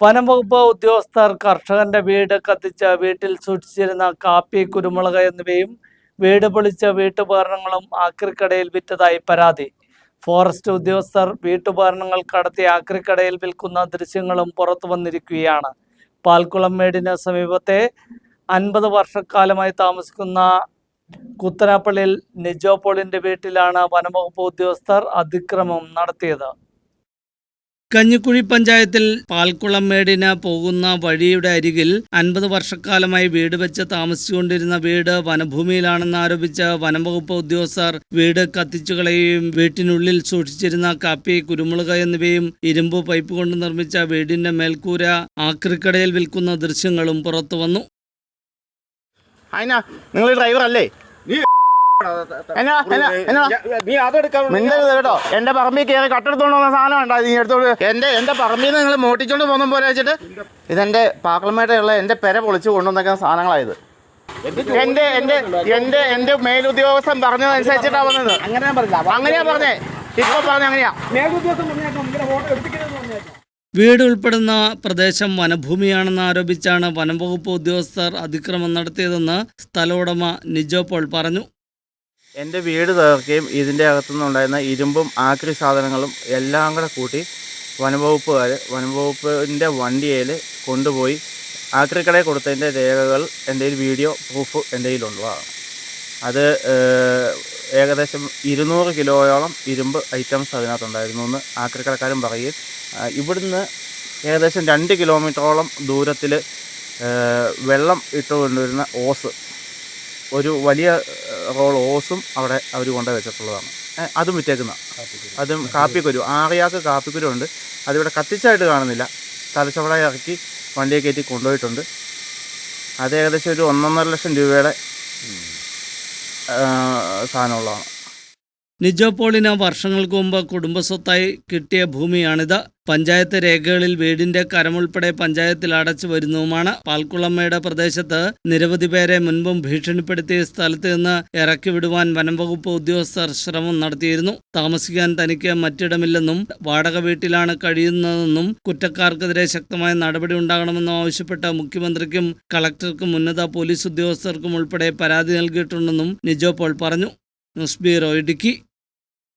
വനംവകുപ്പ് ഉദ്യോഗസ്ഥർ കർഷകന്റെ വീട് കത്തിച്ച് വീട്ടിൽ സൂക്ഷിച്ചിരുന്ന കാപ്പി കുരുമുളക് എന്നിവയും വീട് പൊളിച്ച വീട്ടുപകരണങ്ങളും ആക്രിക്കടയിൽ വിറ്റതായി പരാതി. ഫോറസ്റ്റ് ഉദ്യോഗസ്ഥർ വീട്ടുപകരണങ്ങൾ കടത്തി ആക്രിക്കടയിൽ വിൽക്കുന്ന ദൃശ്യങ്ങളും പുറത്തു വന്നിരിക്കുകയാണ്. പാൽക്കുളം മേടിന് സമീപത്തെ അൻപത് വർഷക്കാലമായി താമസിക്കുന്ന കുത്തനാപ്പള്ളിയിൽ നിജോപോളിന്റെ വീട്ടിലാണ് വനംവകുപ്പ് ഉദ്യോഗസ്ഥർ അതിക്രമം നടത്തിയത്. കഞ്ഞിക്കുഴി പഞ്ചായത്തിൽ പാൽക്കുളം മേടിന് പോകുന്ന വഴിയുടെ അരികിൽ അൻപത് വർഷക്കാലമായി വീട് വെച്ച് താമസിച്ചുകൊണ്ടിരുന്ന വീട് വനഭൂമിയിലാണെന്ന് ആരോപിച്ച് വനംവകുപ്പ് ഉദ്യോഗസ്ഥർ വീട് കത്തിച്ചുകളയുകയും വീട്ടിനുള്ളിൽ സൂക്ഷിച്ചിരുന്ന കാപ്പി കുരുമുളക് എന്നിവയും ഇരുമ്പ് പൈപ്പ് കൊണ്ട് നിർമ്മിച്ച വീടിന്റെ മേൽക്കൂര ആക്രിക്കടയിൽ വിൽക്കുന്ന ദൃശ്യങ്ങളും പുറത്തുവന്നു. നിങ്ങൾ ഡ്രൈവർ അല്ലേ? എന്നാ എന്നാ എന്നാ. നീ അതെടുക്കാൻ മിണ്ടരുത് കേട്ടോ. എന്റെ പറമ്പിൽ കയറി കട്ടെടുത്തോണ്ട് പോകുന്ന സാധനം ഉണ്ടോ നീ എടുത്തോണ്ട് എന്റെ എന്റെ പറമ്പിൽ നിന്ന് നിങ്ങൾ മോട്ടിച്ചോണ്ട് പോകുന്ന പോലെ വെച്ചിട്ട് ഇതെന്റെ പാർലമെന്റുള്ള എന്റെ പെര പൊളിച്ചു കൊണ്ടുവന്നേക്കുന്ന സാധനങ്ങളായത് എന്റെ എന്റെ എന്റെ എന്റെ മേലുദ്യോഗസ്ഥൻ പറഞ്ഞതനുസരിച്ചിട്ടാ വന്നത്. അങ്ങനെയാ പറഞ്ഞേ. ഇപ്പൊ പറഞ്ഞ അങ്ങനെയാ. വീട് ഉൾപ്പെടുന്ന പ്രദേശം വനഭൂമിയാണെന്ന് ആരോപിച്ചാണ് വനംവകുപ്പ് ഉദ്യോഗസ്ഥർ അതിക്രമം നടത്തിയതെന്ന് സ്ഥല ഉടമ നിജോ പോൾ പറഞ്ഞു. എന്റെ വീട് തകർക്കുകയും ഇതിന്റെ അകത്തുനിന്നുണ്ടായിരുന്ന ഇരുമ്പും ആക്രി സാധനങ്ങളും എല്ലാം കൂടെ കൂട്ടി വനംവകുപ്പുകാർ വനംവകുപ്പിന്റെ വണ്ടിയിൽ കൊണ്ടുപോയി ആക്രിക്കടയിൽ കൊടുത്തതിന്റെ രേഖകൾ എന്റെ വീഡിയോ പ്രൂഫ് എന്റെ കയ്യിലുള്ളതാണ്. അത് ഏകദേശം ഇരുന്നൂറ് കിലോയോളം ഇരുമ്പ് ഐറ്റംസ് അതിനകത്തുണ്ടായിരുന്നു എന്ന് ആക്രിക്കടക്കാരൻ പറയുകയും ഇവിടുന്ന് ഏകദേശം രണ്ട് കിലോമീറ്ററോളം ദൂരത്തിൽ വെള്ളം ഇട്ടുകൊണ്ടുവരുന്ന ഓസ് ഒരു വലിയ റോൾ ഓസും അവിടെ അവർ കൊണ്ടു വെച്ചിട്ടുള്ളതാണ്. അതും വിറ്റേക്കുന്ന. അതും കാപ്പിക്കുരു. ആറിയാക്ക് കാപ്പിക്കുരു ഉണ്ട് അതിവിടെ കത്തിച്ചായിട്ട് കാണുന്നില്ല. തലച്ചവട ഇറക്കി വണ്ടിയെ കയറ്റി കൊണ്ടുപോയിട്ടുണ്ട്. അത് ഏകദേശം ഒരു ഒന്നൊന്നര ലക്ഷം രൂപയുടെ സാധനമുള്ളതാണ്. നിജോപോളിന് വർഷങ്ങൾക്ക് മുമ്പ് കുടുംബസ്വത്തായി കിട്ടിയ ഭൂമിയാണിത്. പഞ്ചായത്ത് രേഖകളിൽ വീടിന്റെ കരമുൾപ്പെടെ പഞ്ചായത്തിൽ അടച്ചു വരുന്നതുമാണ്. പാൽക്കുളമ്മയുടെ പ്രദേശത്ത് നിരവധി പേരെ മുൻപും ഭീഷണിപ്പെടുത്തിയ സ്ഥലത്ത് നിന്ന് ഇറക്കി വിടുവാൻ വനംവകുപ്പ് ഉദ്യോഗസ്ഥർ ശ്രമം നടത്തിയിരുന്നു. താമസിക്കാൻ തനിക്ക് മറ്റിടമില്ലെന്നും വാടക വീട്ടിലാണ് കഴിയുന്നതെന്നും കുറ്റക്കാർക്കെതിരെ ശക്തമായ നടപടി ഉണ്ടാകണമെന്നും ആവശ്യപ്പെട്ട് മുഖ്യമന്ത്രിക്കും കളക്ടർക്കും ഉന്നത പോലീസ് ഉദ്യോഗസ്ഥർക്കും ഉൾപ്പെടെ പരാതി നൽകിയിട്ടുണ്ടെന്നും നിജോ പോൾ പറഞ്ഞു. News bureau Idukki.